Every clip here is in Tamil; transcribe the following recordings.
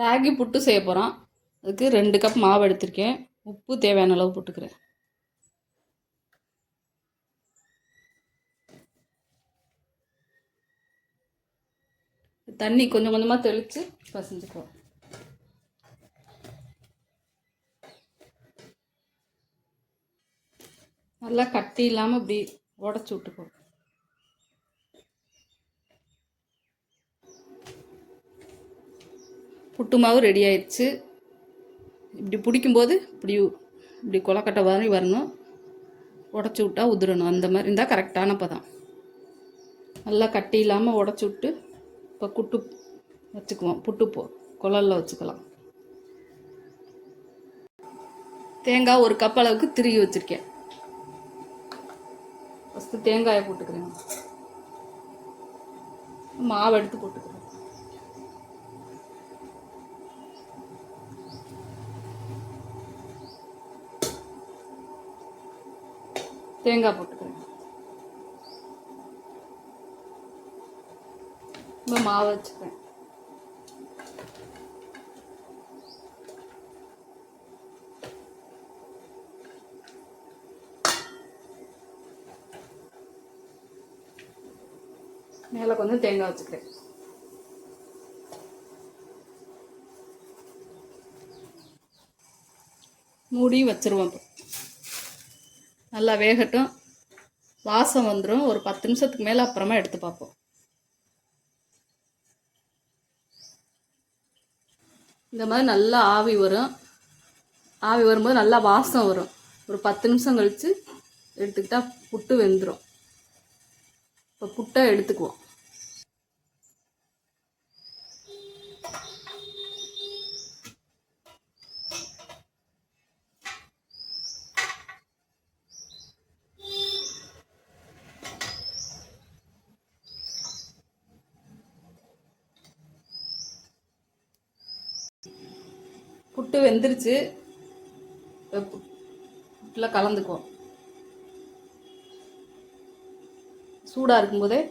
ராகி புட்டு செய்ய போகிறோம் அதுக்கு ரெண்டு கப் மாவு எடுத்திருக்கேன். உப்பு தேவையான அளவு போட்டுக்கிறேன். தண்ணி கொஞ்சம் கொஞ்சமாக தெளித்து பசஞ்சுக்குவோம். நல்லா கட்டி இல்லாமல் இப்படி உடச்சி விட்டுக்குவோம் புட்டு மாவு ரெடி ஆயிடுச்சு. இப்படி பிடிக்கும்போது இப்படி இப்படி கொலக்கட்டை மாதிரி வரணும். உடச்சி விட்டா உதிரணும். அந்த மாதிரி இருந்தால் கரெக்டான பதம் நல்லா கட்டி இல்லாமல் உடச்சி விட்டு இப்போ குட்டு வச்சுக்குவோம். புட்டு போ குழல்ல வச்சுக்கலாம். தேங்காய் ஒரு கப் அளவுக்கு திருகி வச்சுருக்கேன். ஃபஸ்ட்டு தேங்காயை போட்டுக்கிறேன். மாவு எடுத்து போட்டுக்கிறேன். தேங்காய் போட்டுக்கிறேன். இப்போ மாவு வச்சுக்கிறேன். மேலே கொஞ்சம் தேங்காய் வச்சுக்கிறேன். மூடி வச்சிருவோம் இப்போ நல்லா வேகட்டும். வாசம் வந்துடும் ஒரு பத்து நிமிஷத்துக்கு மேலே அப்புறமா எடுத்து பார்ப்போம். இந்த மாதிரி நல்லா ஆவி வரும். ஆவி வரும்போது நல்லா வாசம் வரும். ஒரு பத்து நிமிஷம் கழித்து எடுத்துக்கிட்டால் புட்டு வெந்துடும் இப்போ புட்டை எடுத்துக்குவோம். புட்டு வெந்துருச்சு. புட்டில் கலந்துக்குவோம். சூடாக இருக்கும்போதே.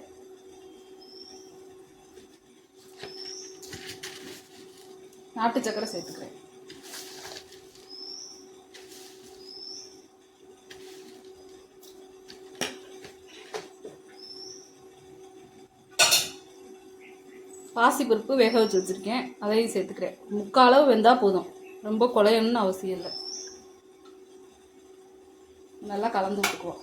நாட்டு சக்கரை சேர்த்துக்கிறேன். பாசிப்பருப்பு வேக வச்சு வச்சுருக்கேன். அதையும் சேர்த்துக்கிறேன். முக்கால் அளவு வெந்தால் போதும். ரொம்ப குழையணும்னு அவசியம் இல்லை. நல்லா கலந்து விட்டுக்குவோம்.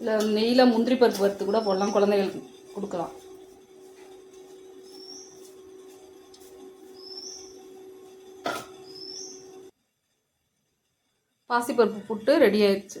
இல்லை நெய்யில் முந்திரி பருப்பு வறுத்து கூட போடலாம். குழந்தைகளுக்கு கொடுக்கலாம். பாசிப்பருப்பு புட்டு ரெடி ஆயிடுச்சு.